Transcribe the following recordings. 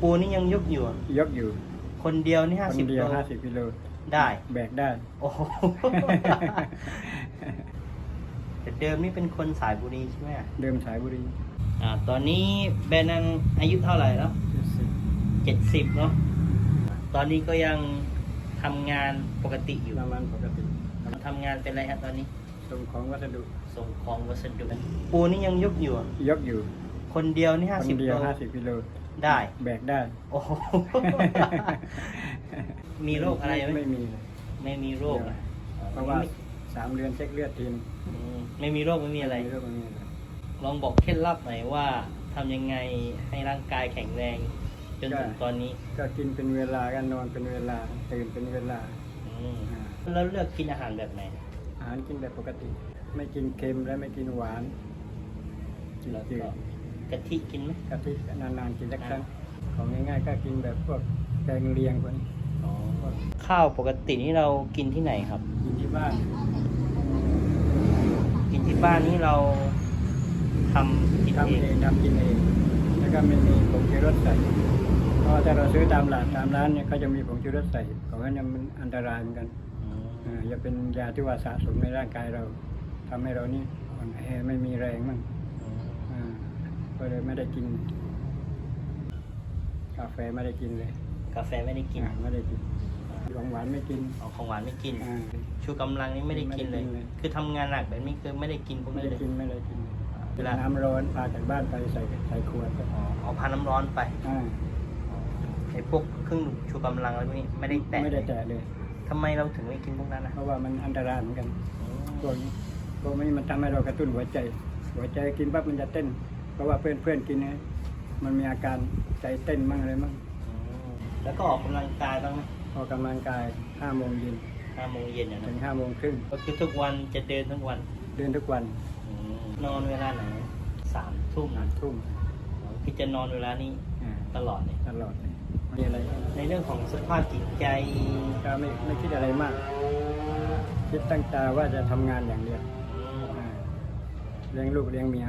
ปูนี่ยังยกอยู่อะยกอยู่คนเดียวนี่ห้าคนสิบเดียโลวห้าสิบกิโลได้ แบกได้ โอ้โห แต่เดิมนี่เป็นคนสายบุรีใช่ไหมอะเดิมสายบุรีอ่า ตอนนี้แบรนด์นันอายุเท่าไหร่แล้วเจ็ดสิบเนาะ ตอนนี้ก็ยังทำงานปกติอยู่ประมาณปกติทำงานเป็นอะไรฮะตอนนี้ ส่งของวัสดุส่งของวัสดุ ปูนี่ยังยกอยู่อะยกอยู่คนเดียวนี่ห้าคสิบนเดียโลวห้าสิบกิโล ได้ แบกได้ โอ้โห มีโรคอะไรไหมไม่มีเลยไม่มีโรคนะเพราะว่าสามเดือนเช็คเลือดทีนงอืมไม่มีโรคไม่มีอะไรโรคไม่มีอะไรลองบอกเคล็ดลับหน่อยว่าทำยังไงให้ร่างกายแข็งแรง จนถึงตอนนี้ก็กินเป็นเวลากันนอนเป็นเวลาตื่นเป็นเวลาอืมอ่าแล้วเลือกกินอาหารแบบไหนอาหารกินแบบปกติ ไม่กินเค็มและไม่กินหวานกินแล้วจืด ก็กะทิกินไหมกะทินานๆกินสักครั้งของง่ายๆก็กินแบบพวกแกงเลียงพวกนี้ข้าวปกตินี่เรากินที่ไหนครับ กินที่บ้าน กินที่บ้านนี่เราทำกินทำเอเองงทำกินเองแล้วก็ไม่มีผงชูรสใส่เพราะว่าถ้าเราซื้อตามร้านตามร้านเนี่ยเขาจะมีผงชูรสใส่ของนั้นเนี่ยมันอันตรายเหมือนกันอืมอ่าจะเป็นยาที่ว่าสะสมในร่างกายเราทำให้เรานี่อ่อนแอไม่มีแรงมั่งอืมอ่า ก็เลยไม่ได้กิน กาแฟไม่ได้กินเลยกาแฟไม่ได้กินอ่าไม่ได้กินของหวานไม่กินเอาของหวานไม่กิน อ่า ชูกำลังนี่ไม่ได้กินเลย ไม่ได้กินเลย คือทำงานหนักแบบนี้คือไม่ได้กินพวกไม่นี้ได้เลยกินไม่ได้กินเวลา น้ำร้อนพาจากบ้านไปใส่ใส่ขวดก็อ๋อเอาพาน้ำร้อนไปอ่าไอ้พวกเครื่องดื่มชูกำลังอะไรพวกนี้ไม่ได้แตะไม่ได้แตะเลย ทำไมเราถึงไม่กินพวกนั้นนะเพราะว่ามันอันตรายเหมือนกันอืมพวกนี้พวกนี้มันทำให้เรากระตุ้นหัวใจ หัวใจกินปั๊บมันจะเต้นเพ ราะว่าเพื่อนเพื่อนๆกินเนี่ยมันมีอาการใจเต้นมั่งอะไรมั่งอืมแล้วก็ออกกำลังกายบ้างไหมออกกำลังกายห้าโมงเย็นห้าโมงเย็นเนี่ยถึนะงห้าโมงครึ่งก็คือทุกวันจะเดินทุกวันเดินทุกวันอืมนอนเวลาไหนสามทุ่มสามทุ่มพี่จะนอนเวลานี้อ่าตลอดเลยตลอดเลยมีอะไรในเรื่องของสภาพจิตใจก็ไม่ไม่คิดอะไรมาก คิดตั้งใจว่าจะทำงานอย่างเดียวอืมอ่า เลี้ยงลูกเลี้ยงเมีย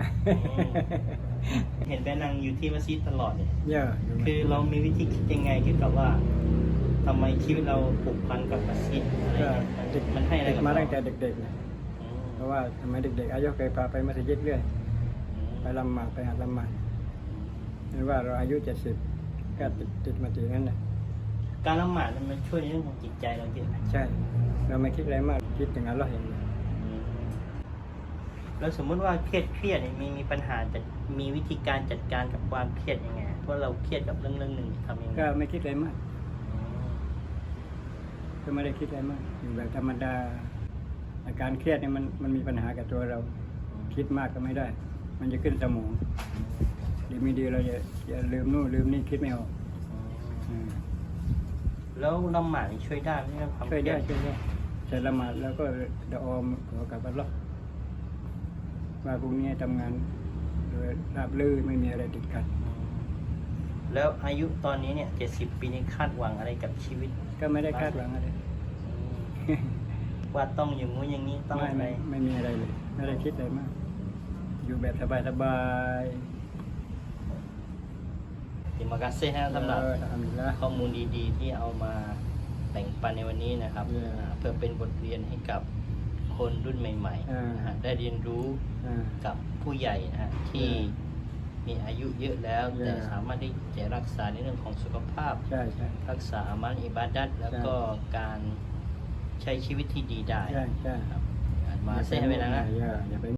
เห็นแบนังอยู่ที่มัสยิดตลอดเลยเยอะอยู่คือเรามีวิธีคิดยังไงเกี่ยวกับว่าทำไมชีวิตเราผูกพันกับมัสยิดอะไรก็เงี้ยมันมันให้อะไรติดกับมาเราตั้งแต่เด็กๆนะเพราะว่าสมัยเด็กๆอายกเคยพาไปมัสยิดเรื่อยไปละหมาดไปหัดละหมาดหรือว่าเราอายุเจ็ดสิบก็ติดติดมาถึงนั้นนะการละหมาดมันช่วยในเรื่องของจิตใจเราเยอะไหมใช่ เราไม่คิดอะไรมากคิดถึงอัลลอฮ์อย่างเดียว แล้วสมมุติว่าเครียดเครียดเนี่ยมีมีปัญหาจะมีวิธีการจัดการกับความเครียดยังไงเพราะเราเครียดกับเรื่องเรื่องหนึ่งทำยังไงก็ไม่คิดอะไรมากอืมก็ไม่ได้คิดอะไรมากอยู่แบบธรรมดา อาการเครียดเนี่ยมันมันมีปัญหากับตัวเรา คิดมากก็ไม่ได้ มันจะขึ้นสมองดีไม่ดีเราจะจะลืมนู่นลืมนี่คิดไม่ออกอืมแล้วละหมาดนี่ช่วยได้ไหมเรื่องความช่วยได้เครีช่วยได้เสร็จละหมาดแล้วก็เดออมขอกับอัลลอฮ์ ว่าพรุ่งนี้ทำงานโดยราบรื่นไม่มีอะไรติดขัดอืมแล้วอายุตอนนี้เนี่ยเจ็ดสิบปีนี้คาดหวังอะไรกับชีวิตก็ไม่ได้คาดหวังอะไรอืมว่าต้องอย่างงู้นอย่างนี้ต้องไม่อะไรไม่ไม่มีอะไรเลย ไม่ได้คิดอะไรมาก อยู่แบบสบายติมากาเซ่ฮะๆสำหรับเออทำอยู่แล้ว ข้อมูลดีๆ ที่เอามาแบ่งปันในวันนี้นะครับเอออ่าเพื่อเป็นบทเรียนให้กับ คนรุ่นใหม่เออๆนะฮะได้เรียนรู้อ่ากับผู้ใหญ่นะฮะที่เออมีอายุเยอะแล้วเออแต่สามารถที่จะรักษาในเรื่องของสุขภาพ ใช่ใช่รักษาอามันอิบาดัตแล้วก็การใช้ชีวิตที่ดีได้ใช่ใช่ครับอ่านมาเซ่ให้ไปนะนะ อย่าอย่าไป